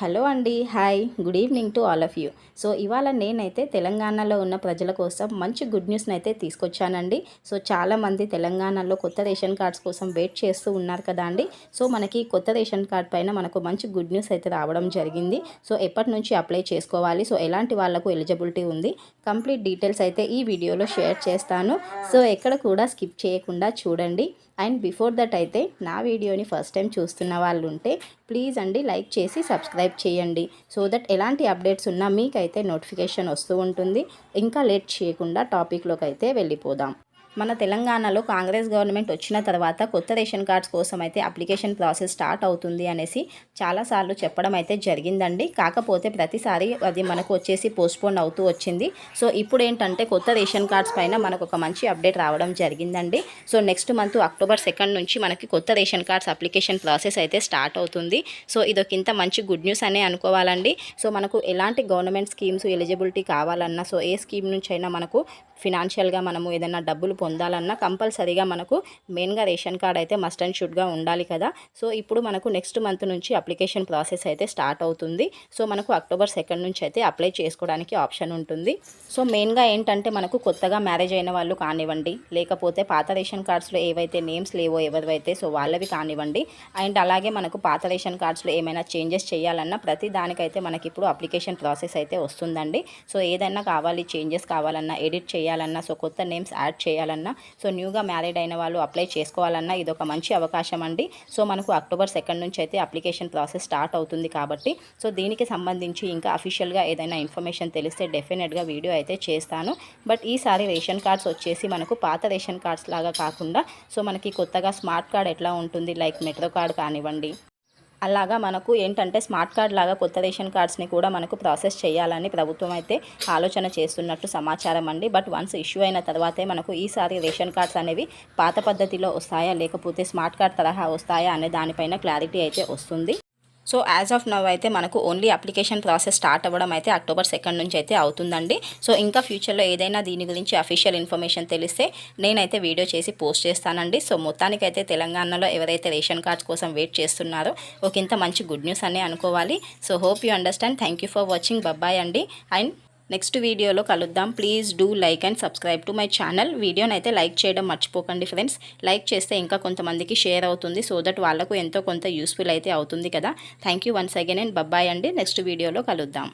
Hello అండి hi good evening to all of you. So ఇవాళ నేనైతే తెలంగాణలో ఉన్న ప్రజల కోసం మంచి గుడ్ న్యూస్ని అయితే తీసుకొచ్చానండి. సో చాలామంది తెలంగాణలో కొత్త రేషన్ కార్డ్స్ కోసం వెయిట్ చేస్తూ ఉన్నారు కదా అండి. సో మనకి కొత్త రేషన్ కార్డ్ పైన మనకు మంచి గుడ్ న్యూస్ అయితే రావడం జరిగింది. సో ఎప్పటి నుంచి అప్లై చేసుకోవాలి? సో ఎలాంటి వాళ్ళకు ఎలిజిబిలిటీ ఉంది? కంప్లీట్ డీటెయిల్స్ అయితే ఈ వీడియోలో షేర్ చేస్తాను. సో ఎక్కడ కూడా స్కిప్ చేయకుండా చూడండి. అండ్ బిఫోర్ దట్ అయితే నా వీడియోని ఫస్ట్ టైం చూస్తున్న వాళ్ళు ఉంటే ప్లీజ్ అండి లైక్ చేసి సబ్స్క్రైబ్ చేయండి. సో దట్ ఎలాంటి అప్డేట్స్ ఉన్నా మీకైతే నోటిఫికేషన్ వస్తూ ఉంటుంది. ఇంకా లేట్ చేయకుండా టాపిక్లోకి అయితే వెళ్ళిపోదాం. మన తెలంగాణలో కాంగ్రెస్ గవర్నమెంట్ వచ్చిన తర్వాత కొత్త రేషన్ కార్డ్స్ కోసం అయితే అప్లికేషన్ ప్రాసెస్ స్టార్ట్ అవుతుంది అనేసి చాలాసార్లు చెప్పడం అయితే జరిగిందండి. కాకపోతే ప్రతిసారి అది మనకు వచ్చేసి పోస్ట్పోన్ అవుతూ వచ్చింది. సో ఇప్పుడు ఏంటంటే కొత్త రేషన్ కార్డ్స్ పైన మనకు ఒక మంచి అప్డేట్ రావడం జరిగిందండి. So next month October second నుంచి మనకి కొత్త రేషన్ కార్డ్స్ అప్లికేషన్ ప్రాసెస్ అయితే స్టార్ట్ అవుతుంది. సో ఇదొక ఇంత మంచి గుడ్ న్యూస్ అనే అనుకోవాలండి. సో మనకు ఎలాంటి గవర్నమెంట్ స్కీమ్స్ ఎలిజిబిలిటీ కావాలన్నా సో ఏ స్కీమ్ నుంచి అయినా మనకు ఫినాన్షియల్గా మనము ఏదైనా డబ్బులు పొందాలన్నా కంపల్సరీగా మనకు మెయిన్గా రేషన్ కార్డ్ అయితే మస్ట్ అండ్ షుడ్గా ఉండాలి కదా. సో ఇప్పుడు మనకు నెక్స్ట్ మంత్ నుంచి అప్లికేషన్ ప్రాసెస్ అయితే స్టార్ట్ అవుతుంది. సో మనకు అక్టోబర్ సెకండ్ నుంచి అయితే అప్లై చేసుకోవడానికి ఆప్షన్ ఉంటుంది. సో మెయిన్గా ఏంటంటే మనకు కొత్తగా మ్యారేజ్ అయిన వాళ్ళు కానివ్వండి లేకపోతే పాత రేషన్ కార్డ్స్లో ఏవైతే నేమ్స్ లేవో ఎవరివైతే సో వాళ్ళవి కానివ్వండి అండ్ అలాగే మనకు పాత రేషన్ కార్డ్స్లో ఏమైనా చేంజెస్ చేయాలన్నా ప్రతి దానికైతే మనకి ఇప్పుడు అప్లికేషన్ ప్రాసెస్ అయితే వస్తుందండి. సో ఏదైనా కావాలి చేంజెస్ కావాలన్నా ఎడిట్ చేయాలన్నా సో కొత్త నేమ్స్ యాడ్ చేయాలన్నా సో న్యూగా మ్యారీడ్ అయిన వాళ్ళు అప్లై చేసుకోవాలన్నా ఇది ఒక మంచి అవకాశం అండి. సో మనకు అక్టోబర్ సెకండ్ నుంచి అయితే అప్లికేషన్ ప్రాసెస్ స్టార్ట్ అవుతుంది కాబట్టి సో దీనికి సంబంధించి ఇంకా అఫీషియల్గా ఏదైనా ఇన్ఫర్మేషన్ తెలిస్తే డెఫినెట్గా వీడియో అయితే చేస్తాను. బట్ ఈసారి రేషన్ కార్డ్స్ వచ్చేసి మనకు పాత రేషన్ కార్డ్స్ లాగా కాకుండా సో మనకి కొత్తగా స్మార్ట్ కార్డ్ ఎట్లా ఉంటుంది? లైక్ మెట్రో కార్డ్ కానివ్వండి అలాగా మనకు ఏంటంటే స్మార్ట్ కార్డ్ లాగా కొత్త రేషన్ కార్డ్స్ని కూడా మనకు ప్రాసెస్ చేయాలని ప్రభుత్వం అయితే ఆలోచన చేస్తున్నట్టు సమాచారం అండి. బట్ వన్స్ ఇష్యూ అయిన తర్వాతే మనకు ఈసారి రేషన్ కార్డ్స్ అనేవి పాత పద్ధతిలో వస్తాయా లేకపోతే స్మార్ట్ కార్డ్ తరహా వస్తాయా అనే దానిపైన క్లారిటీ అయితే వస్తుంది. సో యాజ్ ఆఫ్ నవ్ అయితే మనకు ఓన్లీ అప్లికేషన్ ప్రాసెస్ స్టార్ట్ అవ్వడం అయితే అక్టోబర్ సెకండ్ నుంచి అయితే అవుతుందండి. సో ఇంకా ఫ్యూచర్లో ఏదైనా దీని గురించి అఫీషియల్ ఇన్ఫర్మేషన్ తెలిస్తే నేనైతే వీడియో చేసి పోస్ట్ చేస్తానండి. సో మొత్తానికైతే తెలంగాణలో ఎవరైతే రేషన్ కార్డ్స్ కోసం వెయిట్ చేస్తున్నారో ఒక ఇంత మంచి గుడ్ న్యూస్ అనే అనుకోవాలి. So hope you understand thank you for watching bye bye అండి. అండ్ నెక్స్ట్ వీడియోలో కలుద్దాం. Please do like and subscribe to my channel వీడియోని అయితే లైక్ చేయడం మర్చిపోకండి ఫ్రెండ్స్ లైక్ చేస్తే ఇంకా కొంతమందికి షేర్ అవుతుంది. సో దట్ వాళ్ళకు ఎంతో కొంత యూస్ఫుల్ అయితే అవుతుంది కదా. Thank you once again and bye bye అండి. నెక్స్ట్ వీడియోలో కలుద్దాం.